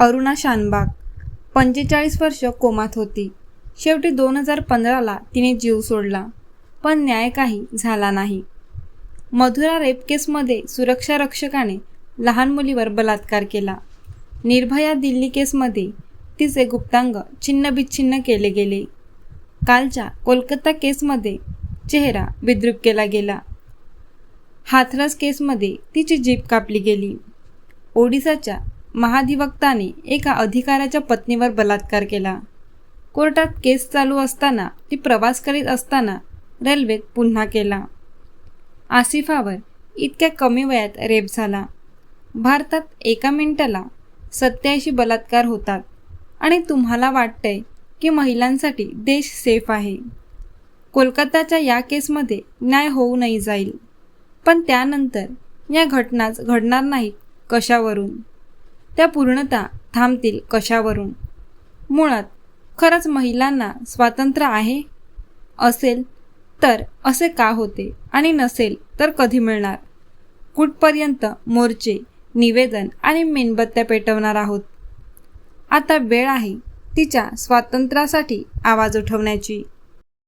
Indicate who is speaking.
Speaker 1: अरुणा शानबाग. पंचेचाळीस वर्ष कोमात होती. शेवटी दोन हजार पंधराला तिने जीव सोडला पण न्याय काही झाला नाही. मधुरा रेप केसमध्ये सुरक्षा रक्षकाने लहान मुलीवर बलात्कार केला. निर्भया दिल्ली केसमध्ये तिचे गुप्तांग छिन्नबिच्छिन्न केले गेले. कालच्या कोलकाता केसमध्ये चेहरा विद्रूप केला गेला. हाथरस केसमध्ये तिची जीभ कापली गेली. ओडिसाच्या महाधिवक्ताने एका अधिकाऱ्याच्या पत्नीवर बलात्कार केला. कोर्टात केस चालू असताना ती प्रवास करीत असताना रेल्वेत पुन्हा केला. आसिफावर इतक्या कमी वयात रेप झाला. भारतात एका मिनिटाला सत्याऐंशी बलात्कार होतात आणि तुम्हाला वाटतंय की महिलांसाठी देश सेफ आहे. कोलकाताच्या या केसमध्ये न्याय होऊ नाही जाईल. पण त्यानंतर या घटनाच घडणार नाहीत कशावरून? त्या पूर्णता थांबतील कशावरून? मुळात खरंच महिलांना स्वातंत्र्य आहे? असेल तर असे का होते? आणि नसेल तर कधी मिळणार? कुठपर्यंत मोर्चे निवेदन आणि मेणबत्त्या पेटवणार आहोत? आता वेळ आहे तिच्या स्वातंत्र्यासाठी आवाज उठवण्याची.